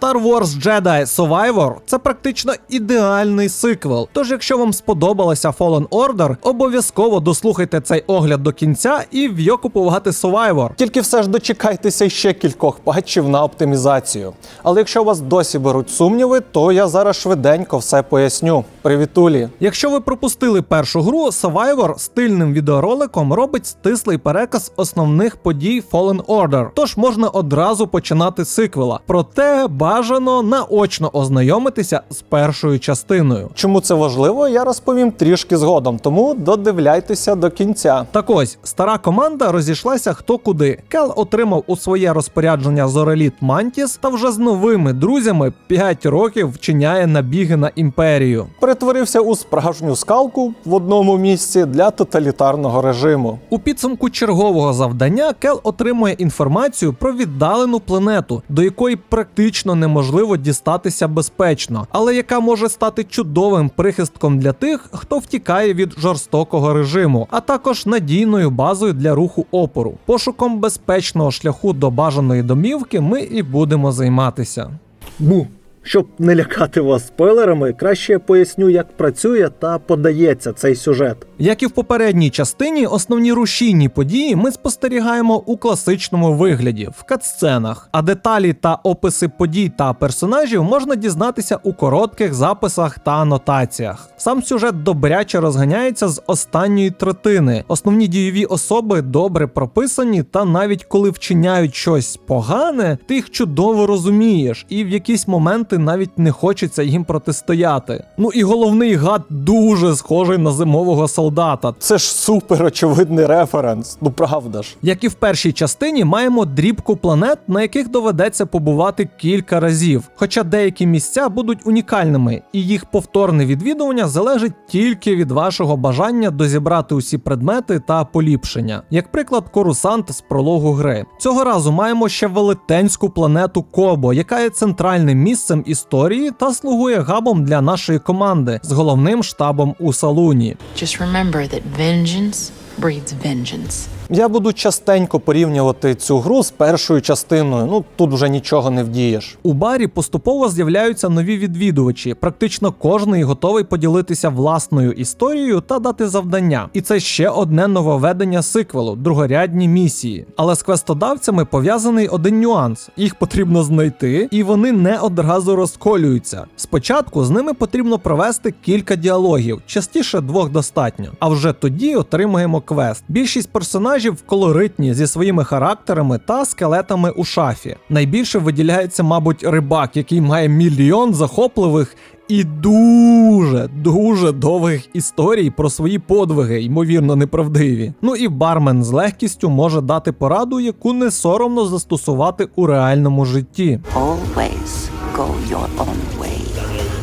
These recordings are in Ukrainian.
Star Wars Jedi Survivor це практично ідеальний сиквел. Тож, якщо вам сподобалася Fallen Order, обов'язково дослухайте цей огляд до кінця і в'йо купувати Survivor. Тільки все ж дочекайтеся ще кількох патчів на оптимізацію. Але якщо вас досі беруть сумніви, то я зараз швиденько все поясню. Привітулі! Якщо ви пропустили першу гру, Survivor стильним відеороликом робить стислий переказ основних подій Fallen Order, тож можна одразу починати сиквела. Проте бажано наочно ознайомитися з першою частиною. Чому це важливо, я розповім трішки згодом, тому додивляйтеся до кінця. Так ось стара команда розійшлася хто куди. Кел отримав у своє розпорядження Зореліт Мантіс та вже з новими друзями 5 років вчиняє набіги на імперію. Перетворився у справжню скалку в одному місці для тоталітарного режиму. У підсумку чергового завдання Кел отримує інформацію про віддалену планету, до якої практично неможливо дістатися безпечно, але яка може стати чудовим прихистком для тих, хто втікає від жорстокого режиму, а також надійною базою для руху опору. Пошуком безпечного шляху до бажаної домівки ми і будемо займатися. Бу. Щоб не лякати вас спойлерами, краще поясню, як працює та подається цей сюжет. Як і в попередній частині, основні рушійні події ми спостерігаємо у класичному вигляді в катсценах, а деталі та описи подій та персонажів можна дізнатися у коротких записах та анотаціях. Сам сюжет добряче розганяється з останньої третини. Основні дійові особи добре прописані, та навіть коли вчиняють щось погане, ти їх чудово розумієш, і в якісь моменти навіть не хочеться їм протистояти. Ну і головний гад дуже схожий на зимового солдата. Це ж супер очевидний референс. Ну правда ж. Як і в першій частині, маємо дрібку планет, на яких доведеться побувати кілька разів. Хоча деякі місця будуть унікальними, і їх повторне відвідування залежить тільки від вашого бажання дозібрати усі предмети та поліпшення. Як приклад, корусант з прологу гри. Цього разу маємо ще велетенську планету Кобо, яка є центральним місцем історії та слугує габом для нашої команди з головним штабом у салуні. Just remember that vengeance breeds vengeance. Я буду частенько порівнювати цю гру з першою частиною. Ну тут вже нічого не вдієш. У барі поступово з'являються нові відвідувачі. Практично кожний готовий поділитися власною історією та дати завдання. І це ще одне нововведення сиквелу другорядні місії. Але з квестодавцями пов'язаний один нюанс: їх потрібно знайти, і вони не одразу розколюються. Спочатку з ними потрібно провести кілька діалогів, частіше двох достатньо. А вже тоді отримуємо квест. Більшість персонажів колоритні зі своїми характерами та скелетами у шафі. Найбільше виділяється, мабуть, рибак, який має мільйон захопливих. І дуже дуже довгих історій про свої подвиги, ймовірно, неправдиві. Ну і бармен з легкістю може дати пораду, яку не соромно застосувати у реальному житті. Always go your own way.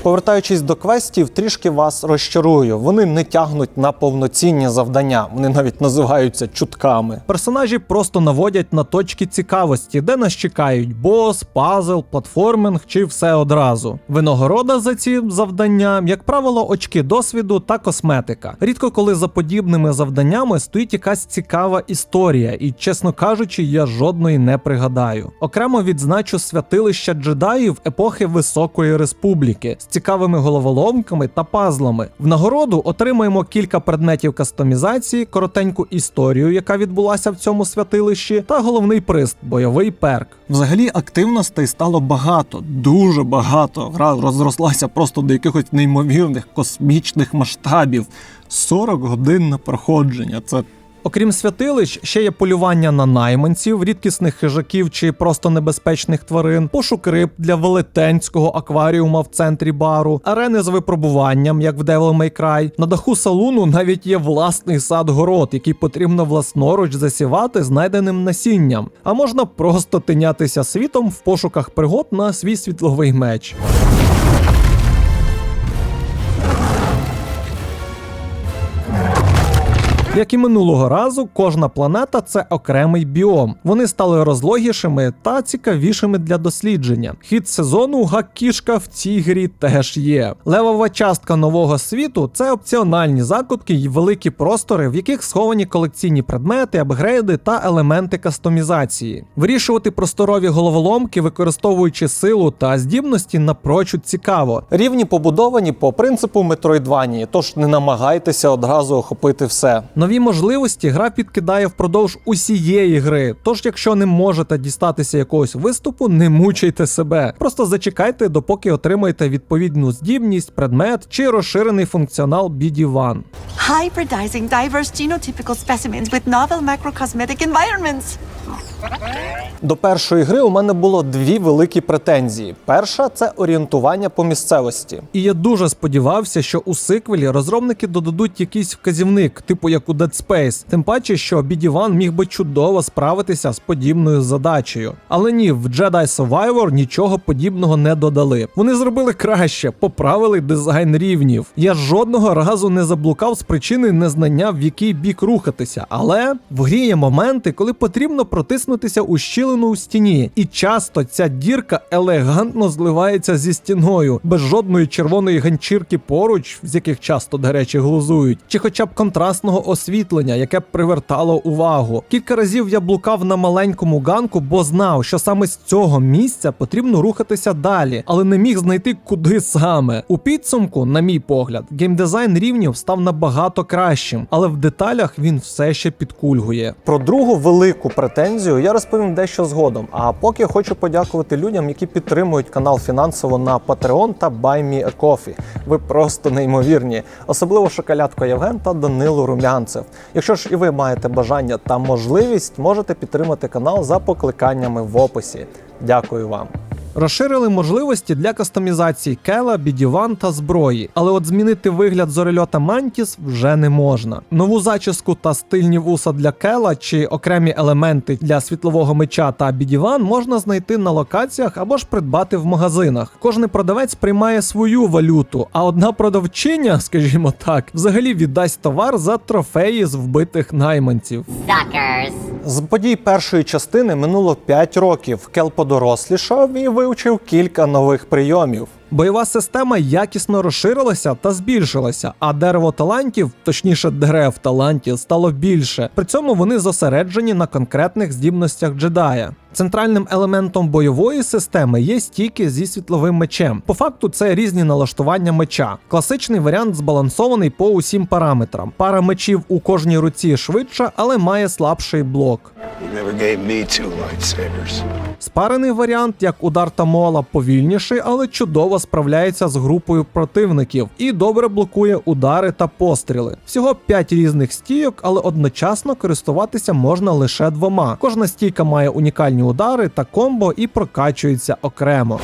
Повертаючись до квестів, трішки вас розчарую. Вони не тягнуть на повноцінні завдання, вони навіть називаються чутками. Персонажі просто наводять на точки цікавості, де нас чекають бос, пазл, платформинг чи все одразу. Винагорода за ці завдання, як правило, очки досвіду та косметика. Рідко коли за подібними завданнями стоїть якась цікава історія, і, чесно кажучи, я жодної не пригадаю. Окремо відзначу святилища джедаїв епохи Високої Республіки з цікавими головоломками та пазлами. В нагороду отримаємо кілька предметів кастомізації, коротеньку історію, яка відбулася в цьому святилищі, та головний приз бойовий перк. Взагалі активностей стало багато, дуже багато. Гра розрослася просто до якихось неймовірних космічних масштабів. 40 годин на проходження. Це Окрім святилищ, ще є полювання на найманців, рідкісних хижаків чи просто небезпечних тварин, пошук риб для велетенського акваріума в центрі бару, арени з випробуванням, як в Devil May Cry. На даху салуну навіть є власний сад-город, який потрібно власноруч засівати знайденим насінням. А можна просто тинятися світом в пошуках пригод на свій світловий меч. Як і минулого разу, кожна планета це окремий біом. Вони стали розлогішими та цікавішими для дослідження. Хід сезону гак-кішка в цій грі теж є. Левова частка нового світу це опціональні закутки й великі простори, в яких сховані колекційні предмети, апгрейди та елементи кастомізації. Вирішувати просторові головоломки, використовуючи силу та здібності, напрочуд цікаво. Рівні побудовані по принципу метроїдванії, тож не намагайтеся одразу охопити все. Нові можливості гра підкидає впродовж усієї гри. Тож, якщо не можете дістатися якогось виступу, не мучайте себе. Просто зачекайте, допоки отримаєте відповідну здібність, предмет чи розширений функціонал BD1. hybridizing diverse genotypical specimens with novel macrocosmetic environments. До першої гри у мене було дві великі претензії. Перша це орієнтування по місцевості. І я дуже сподівався, що у сиквелі розробники додадуть якийсь вказівник, типу як у Dead Space. Тим паче, що BD1 міг би чудово справитися з подібною задачею. Але ні, в Jedi Survivor нічого подібного не додали. Вони зробили краще, поправили дизайн рівнів. Я жодного разу не заблукав з причини незнання, в який бік рухатися. Але в грі є моменти, коли потрібно протиснутися у щілину у стіні, і часто ця дірка елегантно зливається зі стіною, без жодної червоної ганчірки поруч, з яких часто, до речі, глузують, чи хоча б контрастного освітлення, яке б привертало увагу. Кілька разів я блукав на маленькому ганку, бо знав, що саме з цього місця потрібно рухатися далі, але не міг знайти куди саме. У підсумку, на мій погляд, геймдизайн рівнів став набагато кращим, але в деталях він все ще підкульгує. Про другу велику претензію я розповім дещо згодом. А поки хочу подякувати людям, які підтримують канал фінансово на Patreon та BuyMeACoffee. Ви просто неймовірні, особливо шоколядко Євген та Данило Румянцев. Якщо ж і ви маєте бажання та можливість, можете підтримати канал за покликаннями в описі. Дякую вам. Розширили можливості для кастомізації кела, бідіван та зброї, але от змінити вигляд зорельота Мантіс вже не можна. Нову зачіску та стильні вуса для кела чи окремі елементи для світлового меча та бідіван можна знайти на локаціях або ж придбати в магазинах. Кожний продавець приймає свою валюту, а одна продавчиня, скажімо так, взагалі віддасть товар за трофеї з вбитих найманців. Suckers. З подій першої частини минуло 5 років. Кел подорослішав і вивчив кілька нових прийомів. Бойова система якісно розширилася та збільшилася, а дерево талантів, точніше дерев талантів, стало більше. При цьому вони зосереджені на конкретних здібностях джедая. Центральним елементом бойової системи є стійки зі світловим мечем. По факту це різні налаштування меча. Класичний варіант збалансований по усім параметрам. Пара мечів у кожній руці швидша, але має слабший блок. Спарений варіант, як удар та мола, повільніший, але чудово справляється з групою противників і добре блокує удари та постріли. Всього 5 різних стійок, але одночасно користуватися можна лише двома. Кожна стійка має унікальні удари та комбо і прокачується окремо.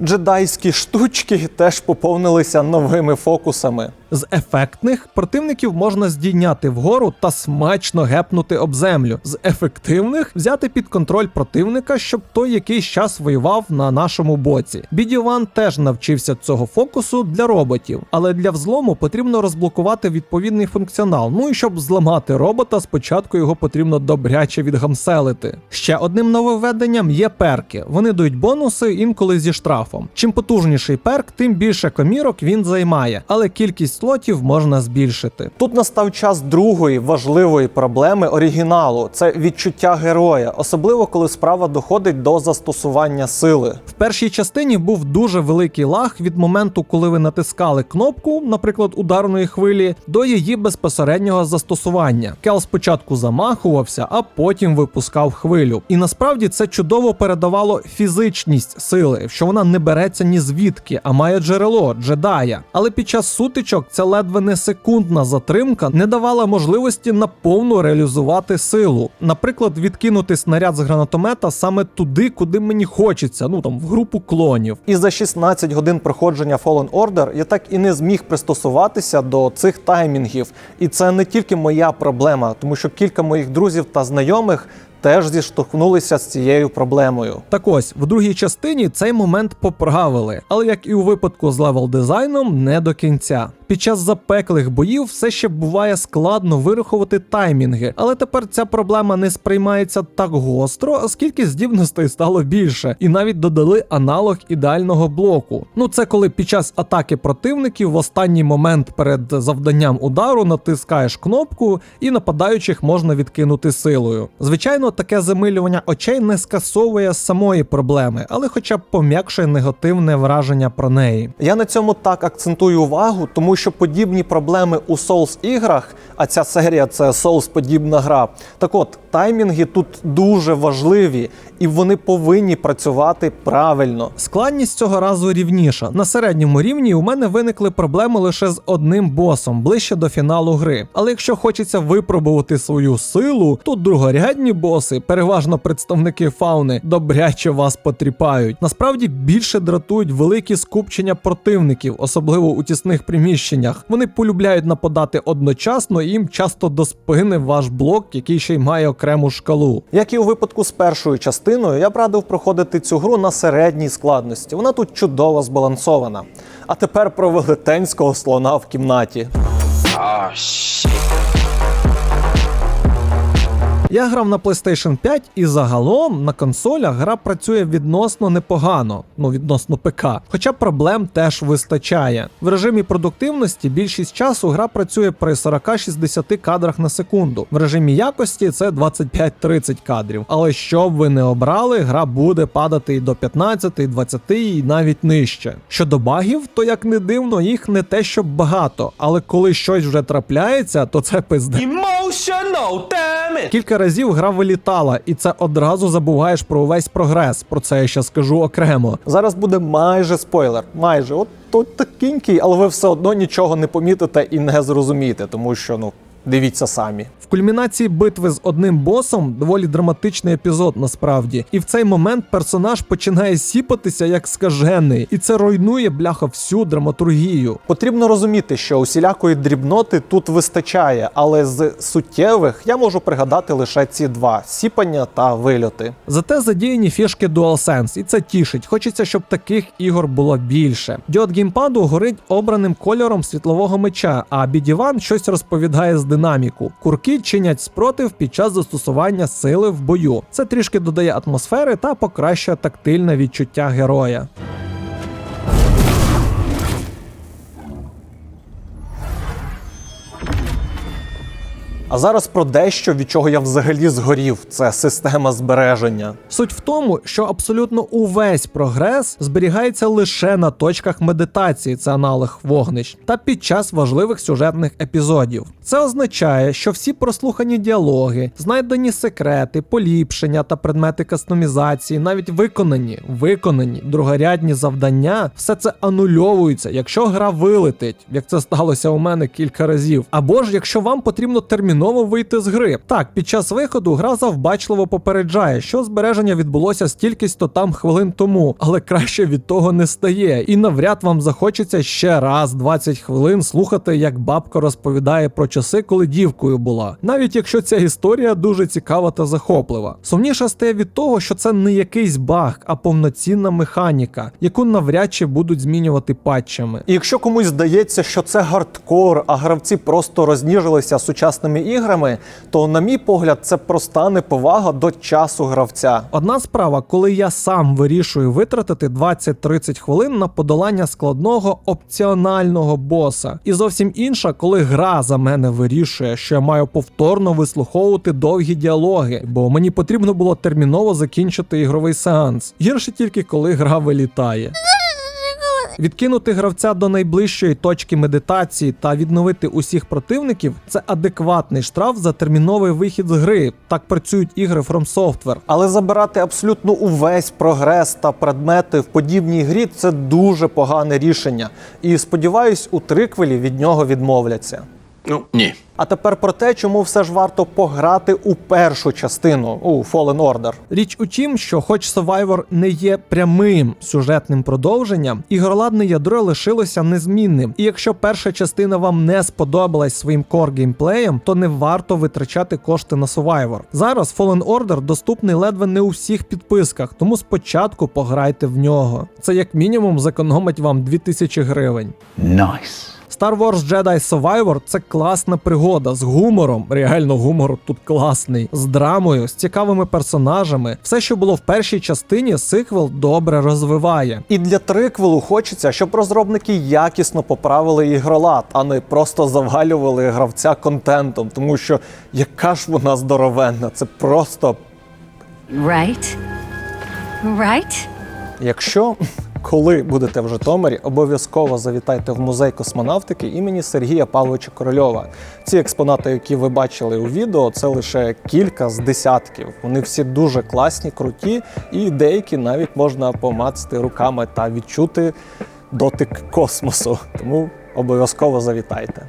Джедайські штучки теж поповнилися новими фокусами. З ефектних противників можна здійняти вгору та смачно гепнути об землю. З ефективних взяти під контроль противника, щоб той якийсь час воював на нашому боці. Бідіван теж навчився цього фокусу для роботів, але для взлому потрібно розблокувати відповідний функціонал. Ну і щоб зламати робота, спочатку його потрібно добряче відгамселити. Ще одним нововведенням є перки. Вони дають бонуси інколи зі штрафом. Чим потужніший перк, тим більше комірок він займає, але кількість слотів можна збільшити. Тут настав час другої важливої проблеми оригіналу це відчуття героя, особливо коли справа доходить до застосування сили. В першій частині був дуже великий лаг від моменту, коли ви натискали кнопку, наприклад, ударної хвилі, до її безпосереднього застосування. Кел спочатку замахувався, а потім випускав хвилю. І насправді це чудово передавало фізичність сили, що вона не береться ні звідки, а має джерело джедая. Але під час сутичок ця ледве не секундна затримка не давала можливості наповну реалізувати силу. Наприклад, відкинути снаряд з гранатомета саме туди, куди мені хочеться, ну там в групу клонів. І за 16 годин проходження Fallen Order я так і не зміг пристосуватися до цих таймінгів. І це не тільки моя проблема, тому що кілька моїх друзів та знайомих теж зіштовхнулися з цією проблемою. Так ось в другій частині цей момент поправили, але як і у випадку з левел дизайном, не до кінця. Під час запеклих боїв все ще буває складно вирахувати таймінги, але тепер ця проблема не сприймається так гостро, оскільки здібностей стало більше, і навіть додали аналог ідеального блоку. Ну це коли під час атаки противників в останній момент перед завданням удару натискаєш кнопку і нападаючих можна відкинути силою. Звичайно, таке замилювання очей не скасовує самої проблеми, але хоча б пом'якшує негативне враження про неї. Я на цьому так акцентую увагу, тому що подібні проблеми у Souls іграх, а ця серія це Souls подібна гра. Так от, таймінги тут дуже важливі, і вони повинні працювати правильно. Складність цього разу рівніша. На середньому рівні у мене виникли проблеми лише з одним босом ближче до фіналу гри. Але якщо хочеться випробувати свою силу, то другорядні боси, переважно представники фауни, добряче вас потріпають. Насправді більше дратують великі скупчення противників, особливо у тісних приміщеннях. Вони полюбляють нападати одночасно, і їм часто до спини ваш блок, який ще й має окрему шкалу. Як і у випадку з першою частиною, я б радив проходити цю гру на середній складності. Вона тут чудово збалансована. А тепер про велетенського слона в кімнаті. Я грав на PlayStation 5 і загалом на консолях гра працює відносно непогано, ну відносно ПК. Хоча проблем теж вистачає. В режимі продуктивності більшість часу гра працює при 40-60 кадрах на секунду. В режимі якості це 25-30 кадрів. Але що б ви не обрали, гра буде падати і до 15, 20 і навіть нижче. Щодо багів, то як не дивно, їх не те, щоб багато, але коли щось вже трапляється, то це пизде. Кілька разів гра вилітала, і це одразу забуваєш про увесь прогрес. Про це я ще скажу окремо. Зараз буде майже спойлер. Майже, от тут такенький, але ви все одно нічого не помітите і не зрозумієте, тому що ну. Дивіться самі. В кульмінації битви з одним босом доволі драматичний епізод насправді. І в цей момент персонаж починає сіпатися як скажений, і це руйнує бляха всю драматургію. Потрібно розуміти, що усілякої дрібноти тут вистачає, але з суттєвих я можу пригадати лише ці два: сіпання та вильоти. Зате задіяні фішки DualSense, і це тішить. Хочеться, щоб таких ігор було більше. Діод геймпаду горить обраним кольором світлового меча, а бідіван щось розповідає з динаміку. Курки чинять спротив під час застосування сили в бою. Це трішки додає атмосфери та покращує тактильне відчуття героя. А зараз про дещо, від чого я взагалі згорів. Це система збереження. Суть в тому, що абсолютно увесь прогрес зберігається лише на точках медитації, це аналог вогнищ, та під час важливих сюжетних епізодів. Це означає, що всі прослухані діалоги, знайдені секрети, поліпшення та предмети кастомізації, навіть виконані, виконані другорядні завдання, все це анульовується, якщо гра вилетить, як це сталося у мене кілька разів. Або ж якщо вам потрібно терміново вийти з гри. Так, під час виходу гра завбачливо попереджає, що збереження відбулося стількись-то там хвилин тому, але краще від того не стає. І навряд вам захочеться ще раз 20 хвилин слухати, як бабка розповідає про часи, коли дівкою була. Навіть якщо ця історія дуже цікава та захоплива. Сумніше стає від того, що це не якийсь баг, а повноцінна механіка, яку навряд чи будуть змінювати патчами. І якщо комусь здається, що це гардкор, а гравці просто розніжилися сучасними іграми, то, на мій погляд, це проста неповага до часу гравця. Одна справа, коли я сам вирішую витратити 20-30 хвилин на подолання складного опціонального боса, і зовсім інша, коли гра за мене вирішує, що я маю повторно вислуховувати довгі діалоги, бо мені потрібно було терміново закінчити ігровий сеанс. Гірше тільки коли гра вилітає. Відкинути гравця до найближчої точки медитації та відновити усіх противників це адекватний штраф за терміновий вихід з гри. Так працюють ігри From Software. Але забирати абсолютно увесь прогрес та предмети в подібній грі це дуже погане рішення. І сподіваюсь, у триквелі від нього відмовляться. Ну, ні. А тепер про те, чому все ж варто пограти у першу частину у Fallen Order. Річ у тім, що, хоч Survivor не є прямим сюжетним продовженням, ігроладне ядро лишилося незмінним. І якщо перша частина вам не сподобалась своїм кор геймплеєм, то не варто витрачати кошти на Survivor. Зараз Fallen Order доступний ледве не у всіх підписках, тому спочатку пограйте в нього. Це як мінімум зекономить вам 2000 гривень. Найс. Star Wars Jedi Survivor це класна пригода з гумором. Реально гумор тут класний, з драмою, з цікавими персонажами. Все, що було в першій частині, сиквел добре розвиває. І для триквелу хочеться, щоб розробники якісно поправили ігролад, а не просто завалювали гравця контентом, тому що яка ж вона здоровенна, це просто Right? Right? Якщо коли будете в Житомирі, обов'язково завітайте в музей космонавтики імені Сергія Павловича Корольова. Ці експонати, які ви бачили у відео, це лише кілька з десятків. Вони всі дуже класні, круті, і деякі навіть можна помацати руками та відчути дотик космосу. Тому обов'язково завітайте.